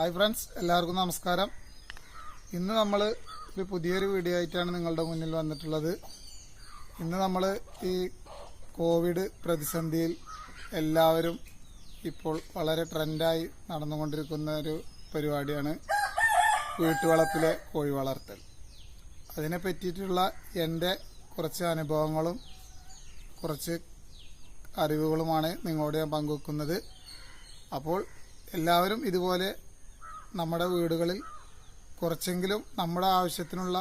Hi friends എല്ലാവർക്കും നമസ്കാരം. ഇന്ന് നമ്മൾ ഒരു പുതിയൊരു വീഡിയോ ആയിട്ടാണ് നിങ്ങളുടെ മുന്നിൽ വന്നിട്ടുള്ളത്. ഇന്ന് നമ്മൾ ഈ കോവിഡ് പ്രതിസന്ധിയിൽ എല്ലാവരും ഇപ്പോൾ വളരെ ട്രെൻഡായി നടന്നുകൊണ്ടിരിക്കുന്ന ഒരു പരിപാടിയാണ് വീട്ടുവളപ്പിലെ കോഴി വളർത്തൽ. അതിനെ പറ്റിയിട്ടുള്ള എന്റെ കുറച്ച് അനുഭവങ്ങളും കുറച്ച് അറിവുകളുമാണ് നിങ്ങളോട് ഞാൻ പങ്കുവെക്കുന്നത്. അപ്പോൾ എല്ലാവരും ഇതുപോലെ നമ്മുടെ വീടുകളിൽ കുറച്ചെങ്കിലും നമ്മുടെ ആവശ്യത്തിനുള്ള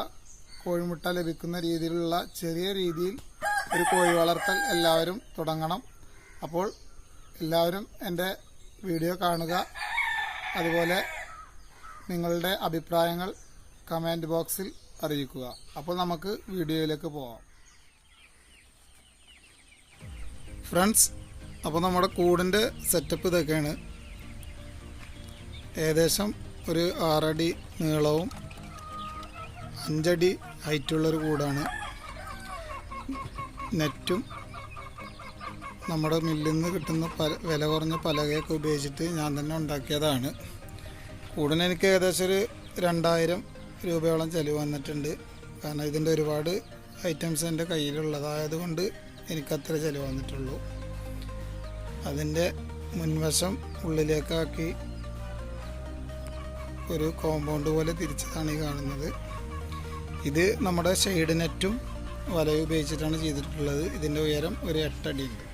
കോഴിമുട്ട ലഭിക്കുന്ന രീതിയിലുള്ള ചെറിയ രീതിയിൽ ഒരു കോഴി വളർത്തൽ എല്ലാവരും തുടങ്ങണം. അപ്പോൾ എല്ലാവരും എന്റെ വീഡിയോ കാണുക. അതുപോലെ നിങ്ങളുടെ അഭിപ്രായങ്ങൾ കമന്റ് ബോക്സിൽ അറിയിക്കുക. അപ്പോൾ നമുക്ക് വീഡിയോയിലേക്ക് പോവാം. ഫ്രണ്ട്സ് അപ്പോൾ നമ്മുടെ കൂടിന്റെ സെറ്റപ്പ് ഇതൊക്കെയാണ്. ഏകദേശം ഒരു ആറടി നീളവും അഞ്ചടി ഹൈറ്റുള്ളൊരു കൂടാണ്. നെറ്റും നമ്മുടെ മില്ലിൽ നിന്ന് കിട്ടുന്ന പല വില കുറഞ്ഞ പലകയൊക്കെ ഉപയോഗിച്ചിട്ട് ഞാൻ തന്നെ ഉണ്ടാക്കിയതാണ്. കൂടിന് എനിക്ക് ഏകദേശം ഒരു രണ്ടായിരം രൂപയോളം ചിലവ് വന്നിട്ടുണ്ട്. കാരണം ഇതിന്റെ ഒരുപാട് ഐറ്റംസ് എന്റെ കയ്യിലുള്ളതായതുകൊണ്ട് എനിക്കത്ര ചിലവ് വന്നിട്ടുള്ളൂ. അതിന്റെ മുൻവശം ഉള്ളിലേക്കാക്കി ഒരു കോമ്പൗണ്ട് പോലെ തിരിച്ചതാണ് ഈ കാണുന്നത്. ഇത് നമ്മുടെ ഷെയ്ഡ് നെറ്റും വലയും ഉപയോഗിച്ചിട്ടാണ് ചെയ്തിട്ടുള്ളത്. ഇതിന്റെ ഉയരം ഒരു എട്ടടിയുണ്ട്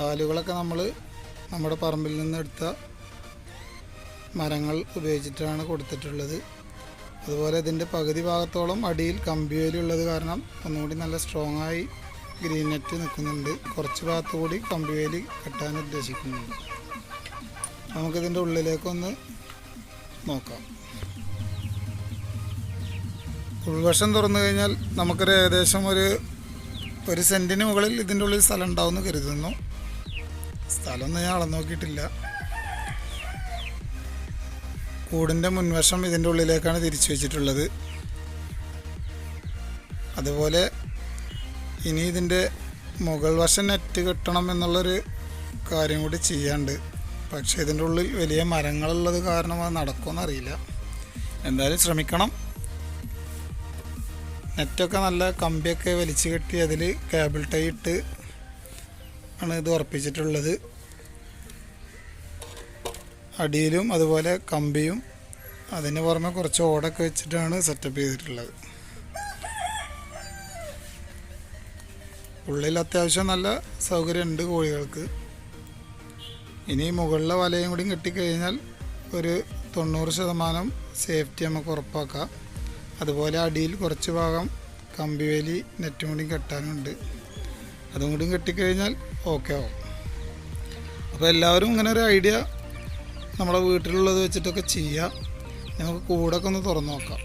കാലുകളൊക്കെ നമ്മൾ നമ്മുടെ പറമ്പിൽ നിന്ന് എടുത്ത മരങ്ങൾ ഉപയോഗിച്ചിട്ടാണ് കൊടുത്തിട്ടുള്ളത്. അതുപോലെ ഇതിന്റെ പകുതി ഭാഗത്തോളം അടിയിൽ കമ്പിവേലുള്ളത് കാരണം ഒന്നുകൂടി നല്ല സ്ട്രോങ് ആയി ഗ്രീൻ നെറ്റ് നിൽക്കുന്നുണ്ട്. കുറച്ച് ഭാഗത്തു കൂടി കമ്പിവേലി കെട്ടാൻ ഉദ്ദേശിക്കുന്നുണ്ട്. നമുക്കിതിന്റെ ഉള്ളിലേക്കൊന്ന് നോക്കാം. ഉൾവശം തുറന്നു കഴിഞ്ഞാൽ നമുക്കൊരു ഏകദേശം ഒരു ഒരു സെന്റിന് മുകളിൽ ഇതിന്റെ ഉള്ളിൽ സ്ഥലം ഉണ്ടാവുമെന്ന് കരുതുന്നു. സ്ഥലമൊന്നും ഞാൻ അളന്നു നോക്കിയിട്ടില്ല. കൂടിന്റെ മുൻവശം ഇതിന്റെ ഉള്ളിലേക്കാണ് തിരിച്ചു വെച്ചിട്ടുള്ളത്. അതുപോലെ ഇനി ഇതിന്റെ മുകൾ വശം നെറ്റ് കെട്ടണം എന്നുള്ളൊരു കാര്യം കൂടി ചെയ്യാണ്ട് പക്ഷേ ഇതിന്റെ ഉള്ളിൽ വലിയ മരങ്ങളുള്ളത് കാരണം അത് നടക്കുമെന്നറിയില്ല എന്തായാലും ശ്രമിക്കണം. നെറ്റൊക്കെ നല്ല കമ്പിയൊക്കെ വലിച്ചു കെട്ടി അതിൽ കേബിൾ ടൈ ഇട്ട് ആണ് ഇത് ഉറപ്പിച്ചിട്ടുള്ളത്. അടിയിലും അതുപോലെ കമ്പിയും അതിന് പുറമെ കുറച്ച് ഓടൊക്കെ വെച്ചിട്ടാണ് സെറ്റപ്പ് ചെയ്തിട്ടുള്ളത്. ഉള്ളിൽ അത്യാവശ്യം നല്ല സൗകര്യമുണ്ട് കോഴികൾക്ക്. ഇനി മുകളിലെ വലയും കൂടി കെട്ടിക്കഴിഞ്ഞാൽ ഒരു തൊണ്ണൂറ് ശതമാനം സേഫ്റ്റി നമുക്ക് ഉറപ്പാക്കാം. അതുപോലെ അടിയിൽ കുറച്ച് ഭാഗം കമ്പിവേലി നെറ്റും കൂടി കെട്ടാനുണ്ട്. അതും കൂടി കെട്ടിക്കഴിഞ്ഞാൽ ഓക്കെ ആവും. അപ്പോൾ എല്ലാവരും ഇങ്ങനെ ഒരു ഐഡിയ നമ്മുടെ വീട്ടിലുള്ളത് വെച്ചിട്ടൊക്കെ ചെയ്യാം. നമുക്ക് കൂടൊക്കെ ഒന്ന് തുറന്നു നോക്കാം.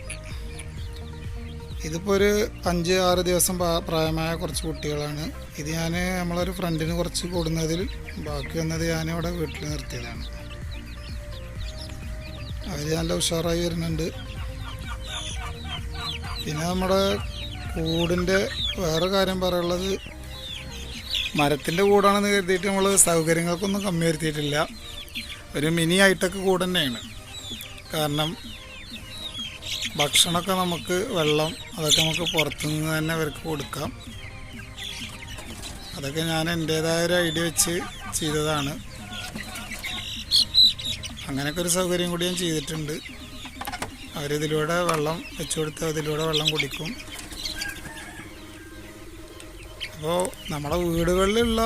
ഇതിപ്പോൾ ഒരു അഞ്ച് ആറ് ദിവസം പ്രാ- പ്രായമായ കുറച്ച് കുട്ടികളാണ്. ഇത് ഞാൻ നമ്മളൊരു ഫ്രണ്ടിന് കുറച്ച് കൊടുന്നതിൽ ബാക്കി വന്നത് ഞാനിവിടെ വീട്ടിൽ നിർത്തിയതാണ്. അവർ നല്ല ഉഷാറായി വരുന്നുണ്ട്. പിന്നെ നമ്മുടെ കൂടിന്റെ വേറെ കാര്യം പറയുള്ളത് മരത്തിന്റെ കൂടാണെന്ന് കരുതിയിട്ട് നമ്മൾ സൗകര്യങ്ങൾക്കൊന്നും കമ്മി വരുത്തിയിട്ടില്ല. ഒരു മിനി ഹൈടെക് കൂട് തന്നെയാണ് കാരണം ഭക്ഷണമൊക്കെ നമുക്ക് വെള്ളം അതൊക്കെ നമുക്ക് പുറത്തുനിന്ന് തന്നെ അവർക്ക് കൊടുക്കാം. അതൊക്കെ ഞാൻ എന്റേതായ ഒരു ഐഡിയ വെച്ച് ചെയ്തതാണ്. അങ്ങനെയൊക്കെ ഒരു സൗകര്യം കൂടി ഞാൻ ചെയ്തിട്ടുണ്ട്. അവരിതിലൂടെ വെള്ളം വെച്ചു കൊടുത്ത് അതിലൂടെ വെള്ളം കുടിക്കും. അപ്പോൾ നമ്മുടെ വീടുകളിലുള്ള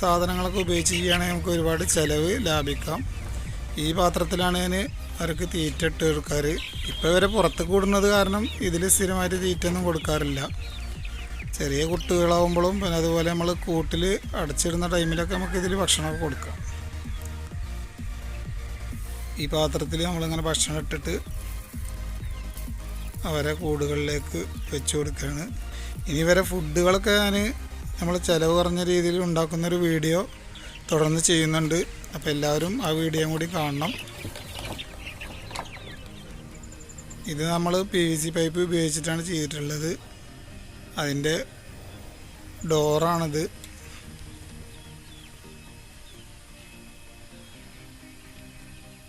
സാധനങ്ങളൊക്കെ ഉപയോഗിച്ച് ചെയ്യുകയാണെങ്കിൽ നമുക്ക് ഒരുപാട് ചിലവ് ലാഭിക്കാം. ഈ പാത്രത്തിലാണ് ഞാൻ അവർക്ക് തീറ്റ ഇട്ട് കൊടുക്കാറ്. ഇപ്പോൾ ഇവരെ പുറത്ത് കൂടുന്നത് കാരണം ഇതിൽ സ്ഥിരമായിട്ട് തീറ്റയൊന്നും കൊടുക്കാറില്ല. ചെറിയ കുട്ടികളാവുമ്പോഴും പിന്നെ അതുപോലെ നമ്മൾ കൂട്ടിൽ അടച്ചിടുന്ന ടൈമിലൊക്കെ നമുക്ക് ഇതിൽ ഭക്ഷണമൊക്കെ കൊടുക്കാം. ഈ പാത്രത്തിൽ നമ്മളിങ്ങനെ ഭക്ഷണം ഇട്ടിട്ട് അവരെ കൂടുകളിലേക്ക് വെച്ച് കൊടുക്കുകയാണ് ഇനി വരെ ഫുഡുകളൊക്കെ ഞാൻ നമ്മൾ ചിലവ് കുറഞ്ഞ രീതിയിൽ ഉണ്ടാക്കുന്നൊരു വീഡിയോ തുടർന്ന് ചെയ്യുന്നുണ്ട്. അപ്പോൾ എല്ലാവരും ആ വീഡിയോ കൂടി കാണണം. ഇത് നമ്മൾ പി വി സി പൈപ്പ് ഉപയോഗിച്ചിട്ടാണ് ചെയ്തിട്ടുള്ളത്. അതിന്റെ ഡോറാണിത്.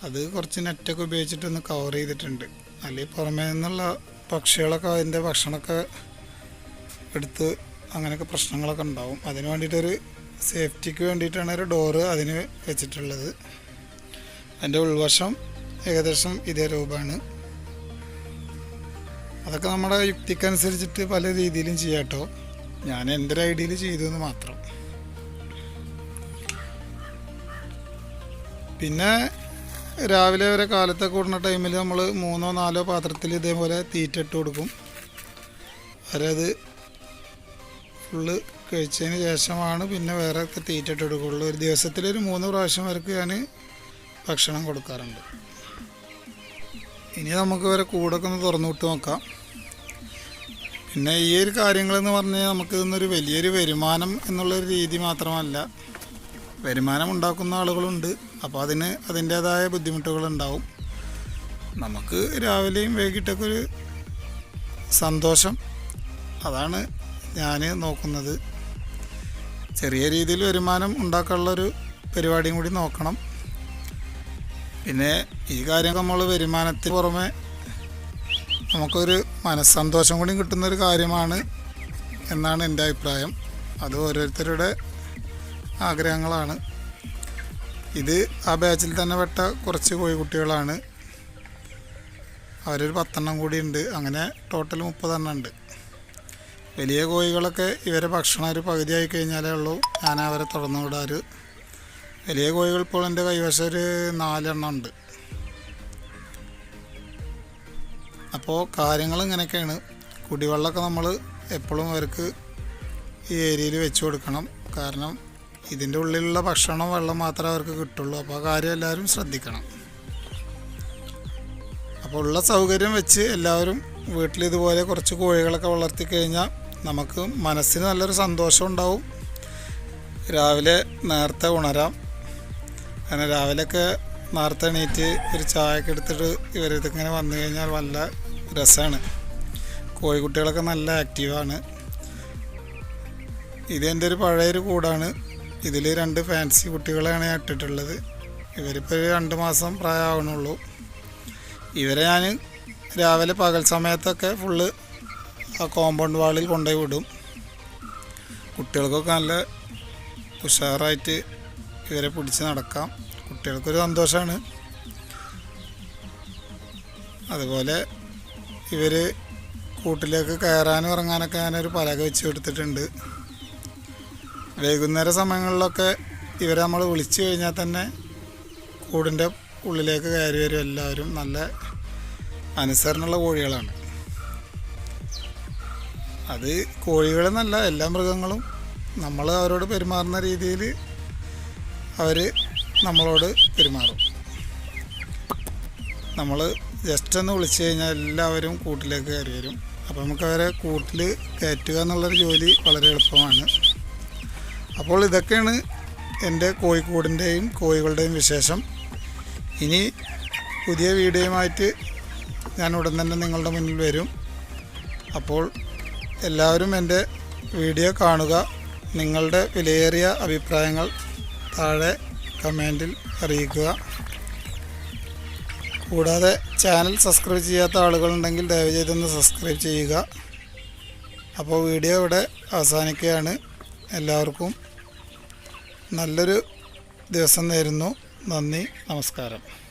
അത് കുറച്ച് നെറ്റൊക്കെ ഉപയോഗിച്ചിട്ടൊന്ന് കവർ ചെയ്തിട്ടുണ്ട്. അല്ലെങ്കിൽ പുറമേ നിന്നുള്ള പക്ഷികളൊക്കെ അതിന്റെ ഭക്ഷണമൊക്കെ എടുത്ത് അങ്ങനെയൊക്കെ പ്രശ്നങ്ങളൊക്കെ ഉണ്ടാവും. അതിന് വേണ്ടിയിട്ടൊരു സേഫ്റ്റിക്ക് വേണ്ടിയിട്ടാണ് ഒരു ഡോറ് അതിന് വെച്ചിട്ടുള്ളത്. അതിന്റെ ഉൾവശം ഏകദേശം ഇതേ രൂപമാണ്. അതൊക്കെ നമ്മുടെ യുക്തിക്കനുസരിച്ചിട്ട് പല രീതിയിലും ചെയ്യാം കേട്ടോ. ഞാൻ എന്റെ ഐഡിയയിൽ ചെയ്തു എന്ന് മാത്രം. പിന്നെ രാവിലെ വരെ കാലത്തെ കൂടുന്ന ടൈമിൽ നമ്മൾ മൂന്നോ നാലോ പാത്രത്തിൽ ഇതേപോലെ തീറ്റ ഇട്ട് കൊടുക്കും. അവരത് ഫുള്ള് കഴിച്ചതിന് ശേഷമാണ് പിന്നെ വേറെ ഒക്കെ തീറ്റ ഇട്ട് ഒരു ദിവസത്തിൽ ഒരു മൂന്ന് പ്രാവശ്യം വരക്ക് ഞാൻ ഭക്ഷണം കൊടുക്കാറുണ്ട്. ഇനി നമുക്ക് വരെ കൂടൊക്കെ ഒന്ന് തുറന്നു വിട്ട് നോക്കാം. പിന്നെ ഈ ഒരു കാര്യങ്ങളെന്ന് പറഞ്ഞാൽ നമുക്ക് ഇന്നൊരു വലിയൊരു വരുമാനം എന്നുള്ളൊരു രീതി മാത്രമല്ല. വരുമാനം ഉണ്ടാക്കുന്ന ആളുകളുണ്ട്. അപ്പോൾ അതിന് അതിന്റേതായ ബുദ്ധിമുട്ടുകളുണ്ടാവും. നമുക്ക് രാവിലെയും വൈകിട്ടൊക്കെ ഒരു സന്തോഷം. അതാണ് ഞാൻ നോക്കുന്നത്. ചെറിയ രീതിയിൽ വരുമാനം ഉണ്ടാക്കാനുള്ളൊരു പരിപാടിയും കൂടി നോക്കണം. പിന്നെ ഈ കാര്യം നമ്മൾ വരുമാനത്തിന് പുറമെ നമുക്കൊരു മനസ്സന്തോഷം കൂടി കിട്ടുന്നൊരു കാര്യമാണ് എന്നാണ് എന്റെ അഭിപ്രായം. അത് ഓരോരുത്തരുടെ ആഗ്രഹങ്ങളാണ്. ഇത് ആ ബാച്ചിൽ തന്നെ പെട്ട കുറച്ച് കോഴിക്കുട്ടികളാണ് അവരൊരു പത്തെണ്ണം കൂടി ഉണ്ട്. അങ്ങനെ ടോട്ടൽ മുപ്പതെണ്ണം ഉണ്ട്. വലിയ കോഴികളൊക്കെ ഇവരെ ഭക്ഷണം ഒരു പകുതിയായി കഴിഞ്ഞാലേ ഉള്ളൂ. ഞാൻ അവരെ തുറന്നു വിടാറ്. വലിയ കോഴികൾ ഇപ്പോൾ എന്റെ കൈവശം ഒരു നാലെണ്ണം ഉണ്ട്. അപ്പോൾ കാര്യങ്ങൾ ഇങ്ങനെയൊക്കെയാണ്. കുടിവെള്ളമൊക്കെ നമ്മൾ എപ്പോഴും അവർക്ക് ഈ ഏരിയയിൽ വെച്ച് കൊടുക്കണം. കാരണം ഇതിന്റെ ഉള്ളിലുള്ള ഭക്ഷണം വെള്ളം മാത്രമേ അവർക്ക് കിട്ടുള്ളൂ. അപ്പോൾ ആ കാര്യം എല്ലാവരും ശ്രദ്ധിക്കണം. അപ്പോൾ ഉള്ള സൗകര്യം വെച്ച് എല്ലാവരും വീട്ടിൽ ഇതുപോലെ കുറച്ച് കോഴികളൊക്കെ വളർത്തി കഴിഞ്ഞാൽ നമുക്ക് മനസ്സിന് നല്ലൊരു സന്തോഷം ഉണ്ടാവും. രാവിലെ നേരത്തെ ഉണരാം. കാരണം രാവിലെയൊക്കെ നേരത്തെ എണീറ്റ് ഒരു ചായയൊക്കെ എടുത്തിട്ട് ഇവരിതിങ്ങനെ വന്നു കഴിഞ്ഞാൽ നല്ല രസമാണ്. കോഴിക്കുട്ടികളൊക്കെ നല്ല ആക്റ്റീവാണ്. ഇതെന്റെ ഒരു പഴയൊരു കൂടാണ്. ഇതിൽ രണ്ട് ഫാൻസി കുട്ടികളെയാണ് ഞാൻ ഇട്ടിട്ടുള്ളത്. ഇവരിപ്പോൾ രണ്ട് മാസം പ്രായമാവണുള്ളൂ. ഇവരെ ഞാൻ രാവിലെ പകൽ സമയത്തൊക്കെ ഫുള്ള് ആ കോമ്പൗണ്ട് വാളിൽ കൊണ്ടുപോയി വിടും. കുട്ടികൾക്കൊക്കെ നല്ല ഉഷാറായിട്ട് ഇവരെ പിടിച്ച് നടക്കാം. കുട്ടികൾക്കൊരു സന്തോഷമാണ് അതുപോലെ ഇവർ കൂട്ടിലേക്ക് കയറാനും ഇറങ്ങാനൊക്കെ ഞാനൊരു പലക വെച്ച് കൊടുത്തിട്ടുണ്ട്. വൈകുന്നേര സമയങ്ങളിലൊക്കെ ഇവരെ നമ്മൾ വിളിച്ചു കഴിഞ്ഞാൽ തന്നെ കൂടിന്റെ ഉള്ളിലേക്ക് കയറി വരും എല്ലാവരും. നല്ല അനുസരണമുള്ള കോഴികളാണ്. അത് കോഴികളെന്നല്ല എല്ലാ മൃഗങ്ങളും നമ്മൾ അവരോട് പെരുമാറുന്ന രീതിയിൽ അവർ നമ്മളോട് പെരുമാറും. നമ്മൾ ജസ്റ്റ് ഒന്ന് വിളിച്ചു കഴിഞ്ഞാൽ എല്ലാവരും കൂട്ടിലേക്ക് കയറി വരും. അപ്പോൾ നമുക്ക് അവരെ കൂട്ടിൽ കയറ്റുക എന്നുള്ളൊരു ജോലി വളരെ എളുപ്പമാണ്. അപ്പോൾ ഇതൊക്കെയാണ് എന്റെ കോഴിക്കൂടിന്റെയും കോഴികളുടെയും വിശേഷം. ഇനി പുതിയ വീഡിയോയുമായിട്ട് ഞാൻ ഉടൻ തന്നെ നിങ്ങളുടെ മുന്നിൽ വരും. അപ്പോൾ എല്ലാവരും എന്റെ വീഡിയോ കാണുക. നിങ്ങളുടെ വിലയേറിയ അഭിപ്രായങ്ങൾ താഴെ കമന്റിൽ അറിയിക്കുക. കൂടാതെ ചാനൽ സബ്സ്ക്രൈബ് ചെയ്യാത്ത ആളുകളുണ്ടെങ്കിൽ ദയവ് ചെയ്തൊന്ന് സബ്സ്ക്രൈബ് ചെയ്യുക. അപ്പോൾ വീഡിയോ ഇവിടെ അവസാനിക്കുകയാണ്. എല്ലാവർക്കും നല്ലൊരു ദിവസം നേരുന്നു. നന്ദി നമസ്കാരം.